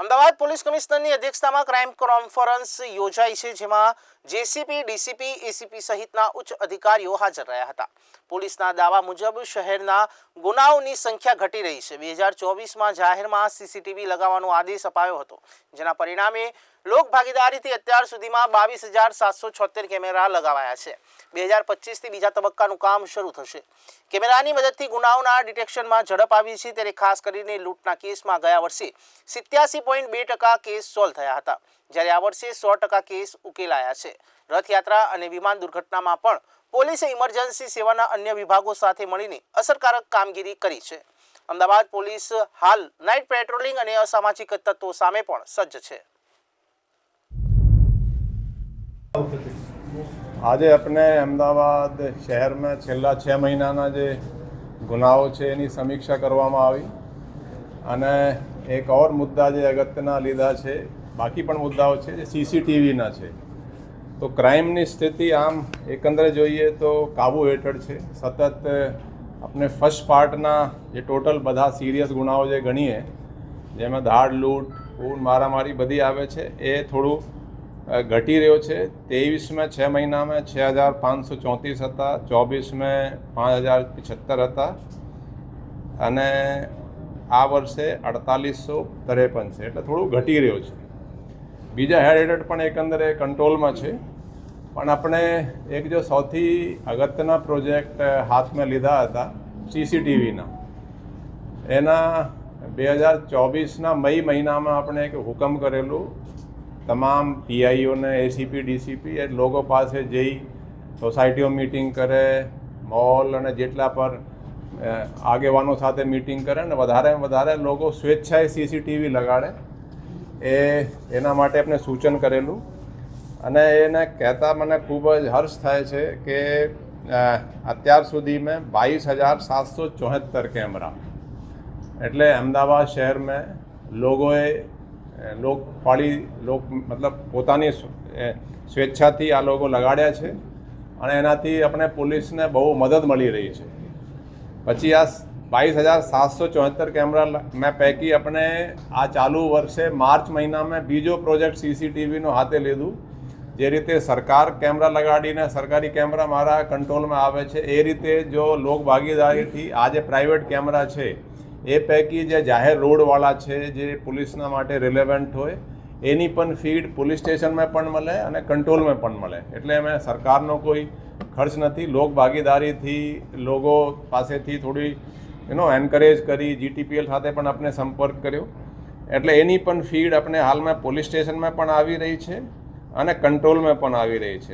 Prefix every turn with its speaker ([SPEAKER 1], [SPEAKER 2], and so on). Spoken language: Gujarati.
[SPEAKER 1] અમદાવાદ પોલીસ કમિશનરની અધ્યક્ષતામાં ક્રાઇમ કોન્ફરન્સ યોજાઈ છે, જેમાં જેસીપી, ડીસીપી, એસીપી સહિતના ઉચ્ચ અધિકારીઓ હાજર રહ્યા હતા. પોલીસના દાવા મુજબ શહેરના ગુનાઓની સંખ્યા ઘટી રહી છે. બે હજાર ચોવીસમાં જાહેરમાં સીસીટીવી લગાવવાનો આદેશ અપાયો હતો, જેના પરિણામે લોક ભાગીદારીથી અત્યાર સુધીમાં બાવીસ હજાર સાતસો છોતેર કેમેરા લગાવાયા છે. બે હજાર પચીસથી બીજા તબક્કાનું કામ શરૂ થશે. કેમેરાની મદદથી ગુનાઓના ડિટેક્શનમાં ઝડપ આવી છે ત્યારે ખાસ કરીને લૂંટના કેસમાં ગયા વર્ષે સિત્યાસી પોઈન્ટ બે ટકા કેસ સોલ્વ થયા હતા. જ્યારે આ વર્ષે સો ટકા કેસ ઉકેલાયા છે. રથયાત્રા અને વિમાન દુર્ઘટનામાં પણ પોલીસે ઇમરજન્સી સેવાના અન્ય વિભાગો સાથે મળીને અસરકારક કામગીરી કરી છે. અમદાવાદ પોલીસ હાલ નાઇટ પેટ્રોલિંગ અને અસામાજિક તત્વો સામે પણ સજ્જ છે.
[SPEAKER 2] આજે આપણે અમદાવાદ શહેરમાં છેલ્લા છ મહિનાના જે ગુનાઓ છે એની સમીક્ષા કરવામાં આવી. અને એક ઓર મુદ્દા જે અગત્યના લીધા છે, બાકી પણ મુદ્દાઓ છે જે સીસીટીવીના છે. તો ક્રાઇમની સ્થિતિ આમ એકંદરે જોઈએ તો કાબુ હેઠળ છે. સતત આપણે ફર્સ્ટ પાર્ટના જે ટોટલ બધા સિરિયસ ગુનાઓ જે ગણીએ, જેમાં ધાડ લૂંટ મારામારી બધી આવે છે, એ થોડું ઘટી રહ્યો છે. ત્રેવીસમાં છ મહિનામાં છ હજાર પાંચસો ચોત્રીસ હતા. ચોવીસમાં પાંચ હજાર પિછત્તર હતા. અને આ વર્ષે અડતાલીસો ત્રેપન છે. એટલે થોડું ઘટી રહ્યો છે. બીજા હેડ હેઠળ પણ એકંદરે કંટ્રોલમાં છે. પણ આપણે એક જો સૌથી અગત્યના પ્રોજેક્ટ હાથમાં લીધા હતા, સીસીટીવીના. એના બે હજાર ચોવીસના મઈ મહિનામાં આપણે એક હુકમ કરેલું તમામ પીઆઈઓને એસીપી ડીસીપી એ લોકો પાસે જઈ સોસાયટીઓ મિટિંગ કરે મોલ અને જેટલા પર આગેવાનો સાથે મિટિંગ કરે ને વધારે વધારે લોકો સ્વેચ્છાએ સીસીટીવી લગાડે. એ એના માટે આપણે સૂચન કરેલું. અને એને કહેતા મને ખૂબ જ હર્ષ થાય છે કે અત્યાર સુધી મેં બાવીસ હજાર સાતસો ચોહત્તર કેમેરા. એટલે અમદાવાદ શહેરમાં લોકોએ લોક ફાળી લોક મતલબ પોતાની સ્વેચ્છાથી આ લોકો લગાડ્યા છે અને એનાથી આપણે પોલીસને બહુ મદદ મળી રહી છે. પછી આ બાવીસ હજાર સાતસો ચોહત્તર કેમેરા મેં પૈકી આપણે આ ચાલુ વર્ષે માર્ચ મહિનામાં બીજો પ્રોજેક્ટ સીસીટીવીનો હાથે લીધું, જે રીતે સરકાર કેમેરા લગાડીને સરકારી કેમેરા મારા કંટ્રોલમાં આવે છે. એ રીતે જો લોક ભાગીદારીથી આ જે પ્રાઇવેટ કેમેરા છે એ પૈકી જે જાહેર રોડવાળા છે, જે પોલીસના માટે રિલેવન્ટ હોય, એની પણ ફીડ પોલીસ સ્ટેશનમાં પણ મળે અને કંટ્રોલમાં પણ મળે. એટલે અમે સરકારનો કોઈ ખર્ચ નથી. લોક ભાગીદારીથી, લોકો પાસેથી થોડી યુનો એન્કરેજ કરી જીટીપીએલ સાથે પણ આપણે સંપર્ક કર્યો. એટલે એની પણ ફીડ આપણે હાલમાં પોલીસ સ્ટેશનમાં પણ આવી રહી છે અને કંટ્રોલમાં પણ આવી રહી છે.